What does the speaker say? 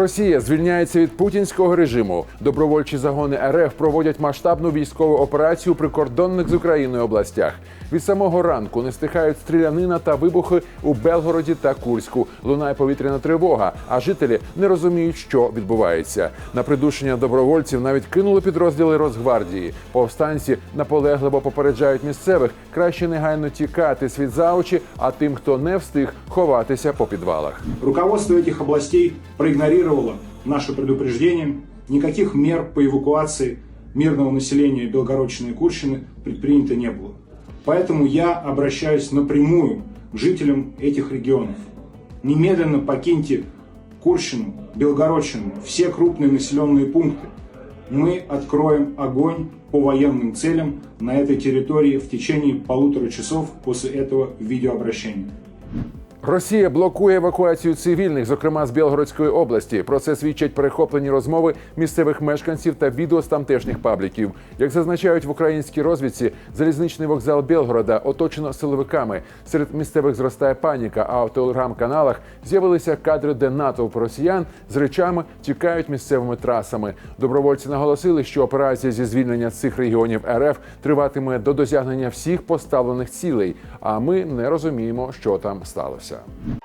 Росія звільняється від путінського режиму. Добровольчі загони РФ проводять масштабну військову операцію у прикордонних з Україною областях. Від самого ранку не стихають стрілянина та вибухи у Белгороді та Курську. Лунає повітряна тривога, а жителі не розуміють, що відбувається. На придушення добровольців навіть кинули підрозділи Росгвардії. Повстанці наполегливо попереджають місцевих краще негайно тікати світ за очі, а тим, хто не встиг, ховатися по підвалах. Руководство этих областей проигнорировало наше предупреждение. Никаких мер по эвакуации мирного населения Белгородчины и Курщины предпринято не было. Поэтому я обращаюсь напрямую к жителям этих регионов. Немедленно покиньте Курщину, Белгородчину, все крупные населенные пункты. Мы откроем огонь по военным целям на этой территории в течение полутора часов после этого видеообращения. Росія блокує евакуацію цивільних, зокрема з Білгородської області. Про це свідчать перехоплені розмови місцевих мешканців та відео з тамтешніх пабліків. Як зазначають в українській розвідці, залізничний вокзал Білгорода оточено силовиками. Серед місцевих зростає паніка. А в телеграм-каналах з'явилися кадри, де натовп росіян з речами тікають місцевими трасами. Добровольці наголосили, що операція зі звільнення цих регіонів РФ триватиме до досягнення всіх поставлених цілей. А ми не розуміємо, що там сталося. Дивіться.